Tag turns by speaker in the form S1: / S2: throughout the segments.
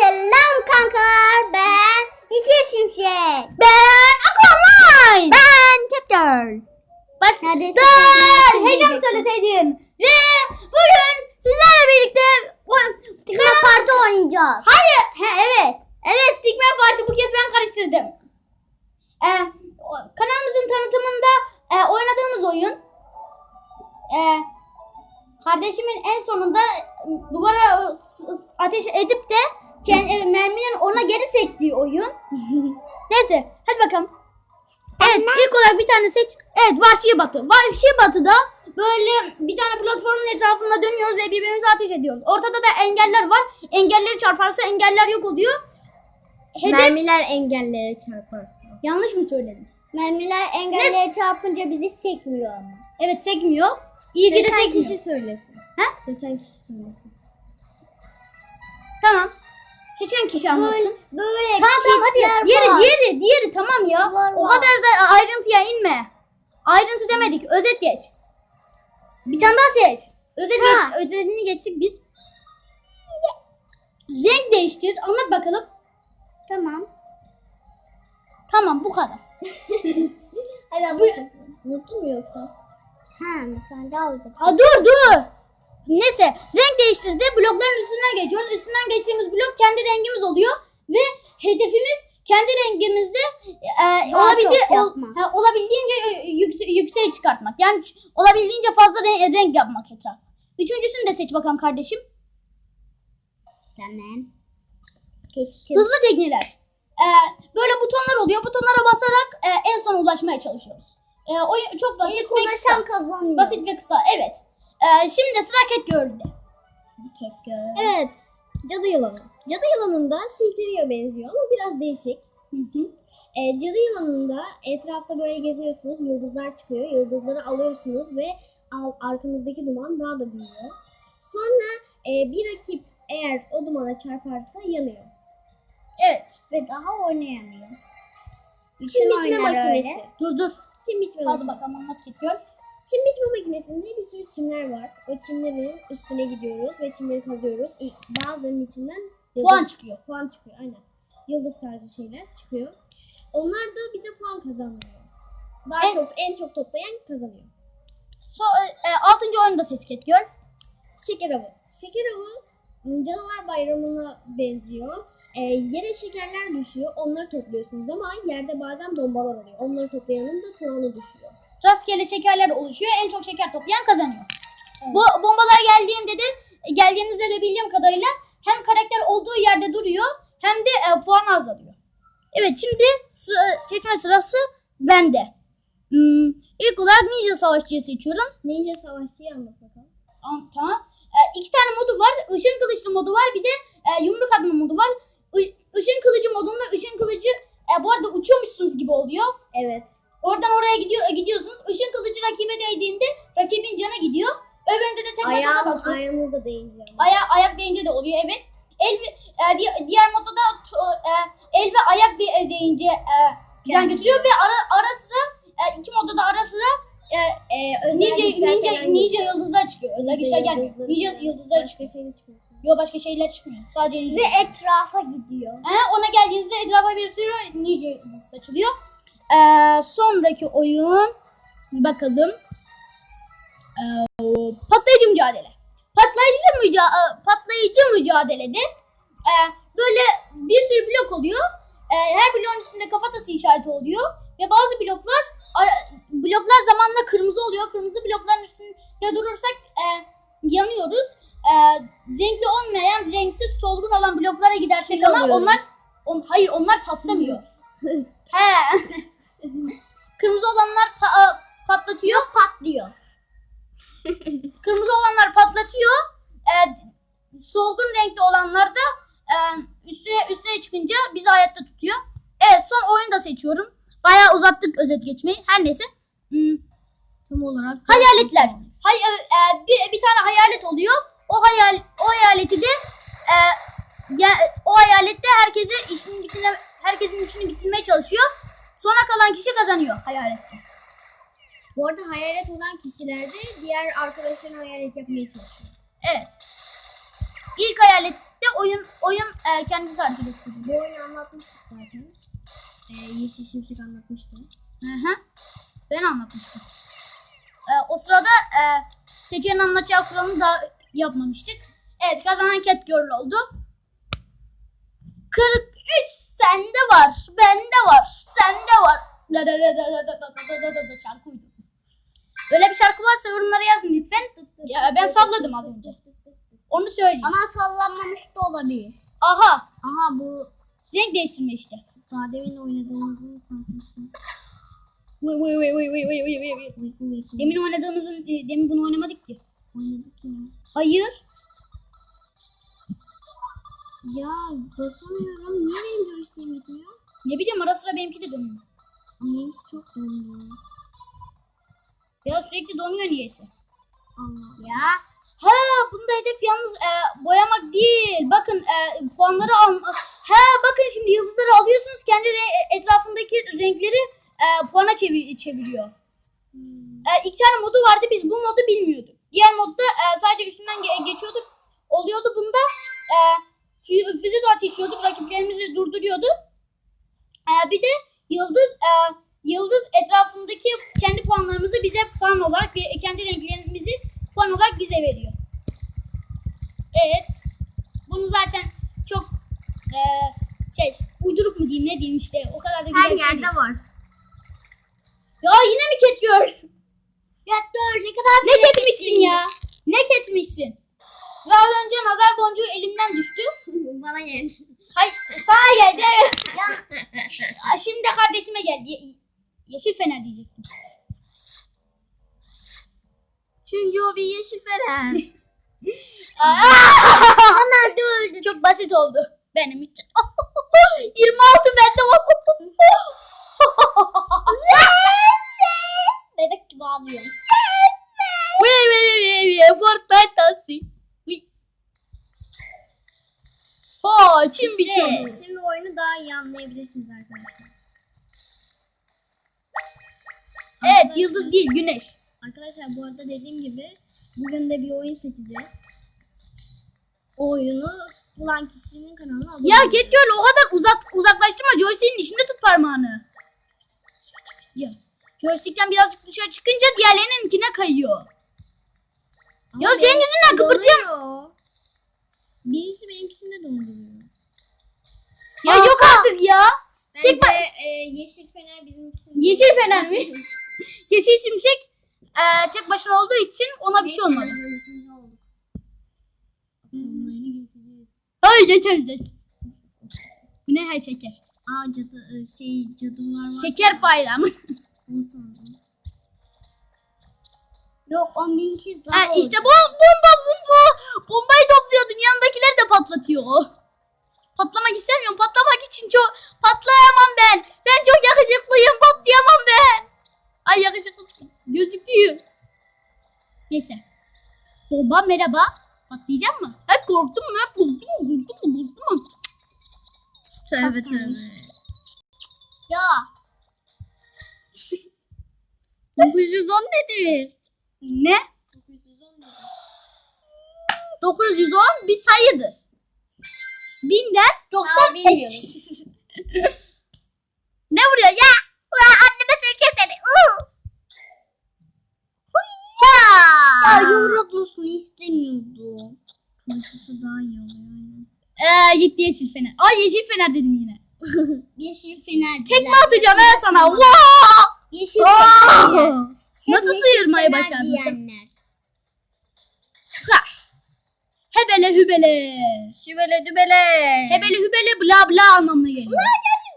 S1: selam kankalar. Ben Yeşil Şimşek.
S2: Ben Aquaman. Ben Captain. Bas.
S1: Neredeyse
S2: Dur.
S1: söyleyesin
S2: Heyecan
S1: diyecektim.
S2: söyleseydin. Ve bugün sizlerle birlikte
S1: Tıkla parti oynayacağız.
S2: Hayır. He, evet. Evet Stickman Party bu kez ben karıştırdım. Ee, kanalımızın tanıtımında e, oynadığımız oyun e, kardeşimin en sonunda duvara ateş edip de merminin ona geri sektiği oyun. Neyse hadi bakalım. Evet ilk olarak bir tane seç. Evet Vahşi Batı. Vahşi Batı'da böyle bir tane platformun etrafında dönüyoruz ve birbirimize ateş ediyoruz. Ortada da engeller var. Engelleri çarparsa engeller yok oluyor. Hedef...
S3: Mermiler engellere çarparsa.
S2: Yanlış mı söyledim?
S1: Mermiler engellere çarpınca bizi sekmiyor ama.
S2: Evet sekmiyor. İyi ki de
S3: Seçen
S2: sekmiyor.
S3: kişi söylesin.
S2: Ha?
S3: Seçen kişi söylesin.
S2: Tamam. Seçen kişi anlatsın.
S1: Böyle, böyle
S2: Tamam tamam hadi. Diğeri
S1: var.
S2: diğeri diğeri tamam ya.
S1: Var,
S2: o
S1: var.
S2: kadar da ayrıntıya inme. Ayrıntı demedik. Özet geç. Bir tane daha seç. Özet
S1: Ha.
S2: geç. Özetini geçtik biz. Renk değiştir. Anlat bakalım.
S1: Tamam.
S2: Tamam bu kadar.
S3: Hadi anlatın. Unuttun mu yoksa?
S1: Ha bir tane daha olacak.
S2: Ha dur dur. Neyse renk değiştirdi. Blokların üstünden geçiyoruz. Üstünden geçtiğimiz blok kendi rengimiz oluyor. Ve hedefimiz kendi rengimizi e, olabildi,
S1: yapma.
S2: ha, olabildiğince e, yükse- yükseğe çıkartmak. Yani olabildiğince fazla renk, renk yapmak etraf. Üçüncüsünü de seç bakalım kardeşim.
S1: Tamam. Seçtim.
S2: Hızlı tekneler. E, böyle butonlar oluyor. Butonlara basarak e, en sona ulaşmaya çalışıyoruz. E, oyun çok basit
S1: İlk
S2: ve kısa.
S1: kazanıyor.
S2: Basit ve kısa. Evet. E, şimdi sıra Cat Girl'de.
S3: Evet. Cadı yılanı. Cadı yılanında Silterio'ya benziyor ama biraz değişik.
S2: Hı hı.
S3: Ee, cadı yılanında etrafta böyle geziyorsunuz. Yıldızlar çıkıyor. Yıldızları alıyorsunuz ve al- arkanızdaki duman daha da büyüyor. Sonra e, bir rakip eğer o dumana çarparsa yanıyor.
S2: Evet.
S1: Ve daha oynayamıyor.
S3: Çim
S1: oyunlar
S3: makinesi.
S1: öyle.
S2: Dur dur.
S3: Çim biçme
S2: Hadi
S3: makinesi.
S2: bakalım anlat gidiyor.
S3: Çim biçme makinesinde bir sürü çimler var. O çimlerin üstüne gidiyoruz ve çimleri kazıyoruz. Bazılarının içinden yıldız-
S2: Puan çıkıyor.
S3: puan çıkıyor aynen. Yıldız tarzı şeyler çıkıyor. Onlar da bize puan kazandırıyor. Daha
S2: En-
S3: çok en çok toplayan kazanıyor.
S2: So, e, altıncı oyunu da seç Cat Girl.
S3: Şeker avı. Şeker avı ım, Cadılar Bayramı'na benziyor. Ee, yere şekerler düşüyor. Onları topluyorsunuz ama yerde bazen bombalar oluyor. Onları toplayanın da puanı düşüyor.
S2: Rastgele şekerler oluşuyor. En çok şeker toplayan kazanıyor. Bu bombalar geldiğimde de geldiğinizde de bildiğim kadarıyla hem karakter olduğu yerde duruyor hem de e, puan azalıyor. Evet şimdi sı- seçme sırası bende. Hmm, ilk olarak Ninja Savaşçı'yı seçiyorum.
S3: Ninja Savaşçı'yı anlat bakalım.
S2: Tamam. tamam. E, iki tane modu var. Işın kılıçlı modu var. Bir de e, yumruk atma modu var. I, ışın kılıcı modunda ışın kılıcı e, bu arada uçuyormuşsunuz gibi oluyor.
S3: Evet.
S2: Oradan oraya gidiyor e, gidiyorsunuz. Işın kılıcı rakibe değdiğinde rakibin canı gidiyor. Öbüründe de tek
S3: Ayağım,
S2: basıyorsun.
S3: ayağımızda değineceğim.
S2: Aya, ayak deyince de oluyor evet. El ve, e, di- diğer modda da e, el ve ayak de- e, deyince e, can
S1: Can.
S2: götürüyor ve ara, ara sıra e, iki modda da ara sıra e,
S3: Ee, özel
S2: ninja,
S3: güçler
S2: ninja,
S3: falan
S2: ninja
S3: geçiyor.
S2: yıldızlar çıkıyor. Özel güçler gelmiyor.
S3: yıldızları
S2: Ninja
S3: falan.
S2: yıldızlar
S3: Başka
S2: çıkıyor.
S3: şey çıkıyor.
S2: Yok başka şeyler çıkmıyor. Sadece ninja.
S1: Ve etrafa gidiyor.
S2: He, ona geldiğinizde etrafa bir sürü ninja yıldızı saçılıyor. E, sonraki oyun bakalım. E, patlayıcı mücadele. Patlayıcı müca e, patlayıcı mücadelede e, böyle bir sürü blok oluyor. E, her bloğun üstünde kafatası işareti oluyor ve bazı bloklar bloklar zamanla kırmızı oluyor. Kırmızı blokların üstünde durursak e, yanıyoruz. E, renkli olmayan, renksiz, solgun olan bloklara gidersek
S3: Kül
S2: ama
S3: oluyoruz.
S2: onlar on, hayır onlar patlamıyor. He. Kırmızı olanlar pa- patlatıyor.
S1: Patlıyor.
S2: Kırmızı olanlar patlatıyor. E, solgun renkli olanlar da e, üstüne üstüne çıkınca bizi hayatta tutuyor. Evet son oyunu da seçiyorum. Bayağı uzattık özet geçmeyi. Her neyse. Hmm,
S3: Tam olarak.
S2: hayaletler. Hay, e, e, bir, bir tane hayalet oluyor. O hayal o hayaleti de e, ya, o hayalette herkese işini bitirme, herkesin işini bitirmeye çalışıyor. Sona kalan kişi kazanıyor hayalette.
S3: Bu arada hayalet olan kişilerde diğer arkadaşlarına hayalet yapmaya çalışıyor.
S2: Evet. İlk hayalette oyun oyun e, kendisi hareket ettiriyor.
S3: Bu oyunu anlatmıştık zaten. Ee, Yeşil Şimşek anlatmıştı.
S2: Hı hı. Ben anlatmıştım. E, o sırada e, seçeneğin anlatacağı kuralını da yapmamıştık. Evet kazanan Cat Girl oldu. 43 sende var. Bende var. Sende var. Da da da da da da da da da da da şarkı uydurdum. Böyle bir şarkı varsa yorumlara yazın lütfen. Ya ben salladım az önce. Onu söyleyeyim.
S1: Ama sallanmamış da olabilir.
S2: Aha.
S3: Aha bu
S2: Renk değiştirme işte.
S3: daha demin oynadığımızın uyku.
S2: Demin oynadığımızın, e, demin bunu oynamadık ki.
S3: Oynadık ya.
S2: Hayır.
S3: Ya basamıyorum. Niye benim joystick'im gitmiyor?
S2: Ne bileyim ara sıra benimki de dönüyor.
S3: Benimki çok döndü.
S2: Ya sürekli donuyor niyeyse.
S3: Allah.
S1: Ya.
S2: Ha bunda hedef yalnız e, boyamak değil. Bakın e, puanları al. Ha bakın şimdi yıldızları alıyorsunuz. Kendi re- etrafındaki renkleri e, puana çevir- çeviriyor.
S3: Hmm.
S2: E, iki tane modu vardı. Biz bu modu bilmiyorduk. Diğer modda e, sadece üstünden ge- geçiyorduk. Oluyordu bunda. E, fü- füze de ateşliyorduk. Rakiplerimizi durduruyordu. E, bir de yıldız e, yıldız etrafındaki kendi puanlarımızı bize puan olarak ve kendi renklerimizi puan olarak bize veriyor. Evet. Bunu zaten çok e, şey uyduruk mu diyeyim ne diyeyim işte o kadar da güzel
S3: Her
S2: şey
S3: yerde
S2: değil.
S3: var.
S2: Ya yine mi ket gör?
S1: Ya dur ne kadar
S2: Ne ketmişsin ya? Ne ketmişsin? Az önce nazar boncuğu elimden düştü.
S3: Bana gel.
S2: Hayır sana geldi evet. Şimdi de kardeşime geldi. Ye- yeşil fener diyecektim.
S3: Çünkü o bir yeşil fener.
S2: Ana dur. Çok basit oldu benim için. 26 bende var.
S1: bebek gibi ağlıyorum.
S2: Ve ve ve ve ve Fortnite dansı. Uy. Biçiyor.
S3: İşte şimdi oyunu daha iyi anlayabilirsiniz arkadaşlar.
S2: Evet yıldız değil güneş.
S3: Arkadaşlar bu arada dediğim gibi bugün de bir oyun seçeceğiz. O oyunu bulan kişinin kanalına abone
S2: Ya. Cat Girl o kadar uzak uzaklaştırma joystick'in içinde tut parmağını. Çıkınca. Joystick'ten birazcık dışarı çıkınca diğerlerininkine kayıyor.
S3: Ama
S2: Ya senin yüzünden
S3: donuyor. Birisi benimkisini de donduruyor.
S2: Ya yok artık ya.
S3: Bence
S2: Tek
S3: e, yeşil fener bizimkisini
S2: Yeşil fener mi? Yeşil şimşek eee, tek başına olduğu için ona bir şey olmadı. Ay geçeriz. Bu ne her şeker?
S3: Aa cadı e, şey cadılar var.
S2: Şeker bayramı.
S1: Yok 10 bin kez daha
S2: ha, işte bu bomba bomba. Bombayı topluyordun yanındakileri de patlatıyor. Patlamak istemiyorum. Patlamak için çok patlayamam ben. Ben çok yakışıklıyım. Patlayamam ben. Ay yakışıklı. Gözüküyor. Neyse. Bomba merhaba. Patlayacak mı? Hep korktum mu? Hep korktum mu? Korktum mu? Korktum mu?
S3: Tövbe tövbe.
S1: Ya
S3: 910 nedir?
S2: Ne?
S3: 910 nedir?
S2: 910 bir sayıdır. Binden 90
S1: Daha bilmiyorum.
S2: ne vuruyor ya?
S1: Ulan anneme sirke seni. Ya yumruklusunu istemiyordum.
S3: Turşusu daha iyi oluyor.
S2: Ee, gitti yeşil fener. Ay yeşil fener dedim yine.
S1: Yeşil fener.
S2: Tekme atacağım ben sana. Vaa!
S1: Yeşil fener.
S2: Nasıl sıyırmayı başardın sen? Hebele hübele.
S3: Şübele dübele.
S2: Hebele hübele bla bla anlamına geliyor.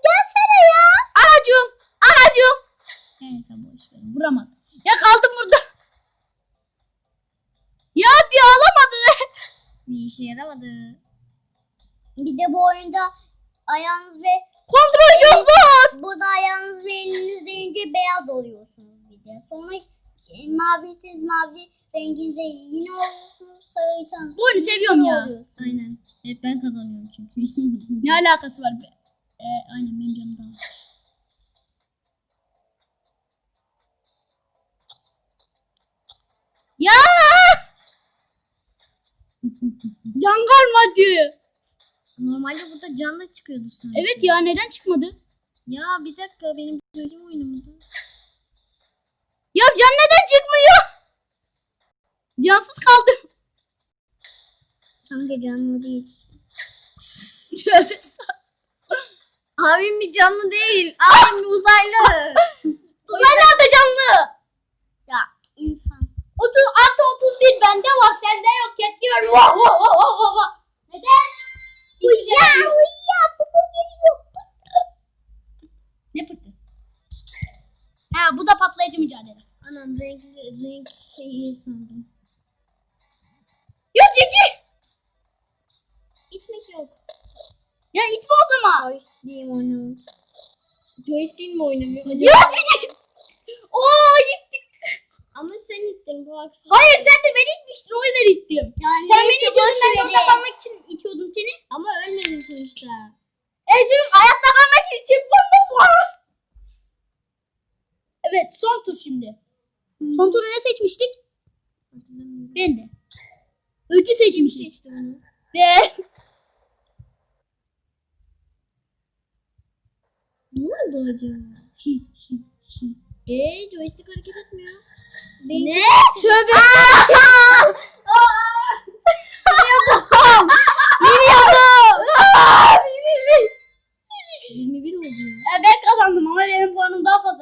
S1: Gelsene ya.
S2: Anacığım. Anacığım. Neyse boş ver. Vuramadım. Ya kaldım burada. Ya bir ağlamadı.
S3: Bir işe yaramadı.
S1: Bir de bu oyunda ayağınız ve
S2: Kontrol çok zor.
S1: burada ayağınız ve eliniz deyince beyaz oluyorsunuz bir de. Sonra şey, mavisiz mavi renginize yine oluyorsunuz. Sarıysanız
S2: Bu oyunu seviyorum ya.
S1: oluyorsunuz.
S3: Aynen. Hep ben kazanıyorum çünkü.
S2: Ne alakası var be? Ee, aynen benim canım da var. Ya! Can kalmadı.
S3: Normalde burada canlı çıkıyordu sanki.
S2: Evet ya neden çıkmadı?
S3: Ya bir dakika benim söylediğim oyunumdu.
S2: Ya can neden çıkmıyor? Cansız kaldım.
S3: Sanki canlı değil.
S2: Tövbe.
S3: Abim bir canlı değil. Abim bir uzaylı.
S2: Uzaylılar da canlı.
S1: İnsan.
S2: 30 artı 31 bende var sende yok yetiyor. Vah vah vah vah vah. Neden? Hiçbir şey yok. Ne pırtı? Ha bu da patlayıcı mücadele.
S3: Anam renk, renk şeyi sandım.
S2: Ya çekil.
S3: İtmek yok.
S2: Ya itme o zaman.
S3: Joystick'im oynuyor. Joystick mi oynamıyor?
S2: Ya çekil. Oo gittik.
S3: Ama sen ittin bu haksız.
S2: Hayır sen de beni itmiştin o yüzden ittim.
S1: Yani
S2: Sen beni itiyordun ben de orada kalmak için itiyordum seni.
S3: Ama ölmedin sonuçta.
S2: Ecim hayatta kalmak için bomba var. Evet son tur şimdi. Son turu ne seçmiştik?
S3: Hatırlamıyorum.
S2: Ben de. Öcü
S3: Kim
S2: seçmişiz.
S3: seçti bunu?
S2: Ve
S3: Ne oldu acaba? Eee joystick hareket etmiyor.
S2: ne? Tövbe. Biliyordum. Biliyordum.
S3: 21 oldu ya.
S2: Ben kazandım ama benim puanım daha fazlaydı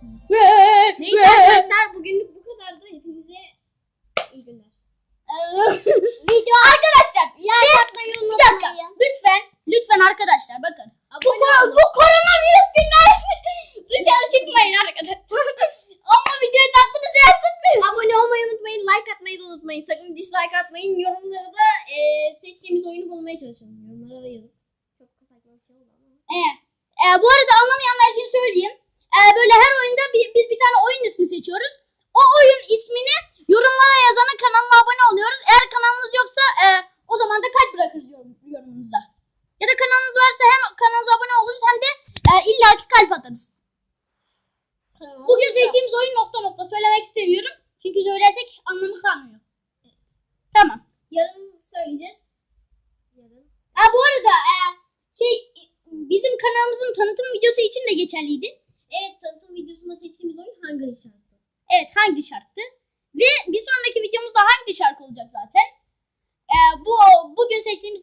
S2: Neyse
S3: arkadaşlar bugünlük bu kadardı. Hepinize iyi günler.
S1: Video
S2: Arkadaşlar
S1: like atmayı unutmayın.
S2: lütfen lütfen arkadaşlar bakın. Bu, ko- bu koronavirüs günlerinde dışarı çıkmayın arkadaşlar. Ama videoyu taktınız ya sus bir.
S3: Abone olmayı unutmayın. Like atmayı da unutmayın. Sakın dislike atmayın. Yorumlara da eee, seçtiğimiz oyunu bulmaya çalışın. Yorumlara da yazın. Çok kısa bir şey oldu ama.
S2: Evet. E, bu arada anlamayanlar için söyleyeyim. E, böyle her oyunda bi- biz bir tane oyun ismi seçiyoruz. O oyun ismini yorumlara yazanın kanalına abone oluyoruz. Eğer kanalınız yoksa e, o zaman da kalp bırakırız yorum, yorumunuza. Ya da kanalınız varsa hem kanalımıza abone oluruz hem de e, illaki kalp atarız. Bugün seçtiğimiz oyun nokta nokta söylemek istemiyorum. Çünkü söylersek anlamı kalmıyor. Tamam.
S3: Yarın söyleyeceğiz. Yarın.
S2: Ha, bu arada e, şey bizim kanalımızın tanıtım videosu için de geçerliydi.
S3: Evet tanıtım videosunda seçtiğimiz oyun Hungry şarkı.
S2: Evet hangi şarttı? Ve bir sonraki videomuzda hangi şarkı olacak zaten? Ee, bu bugün seçtiğimiz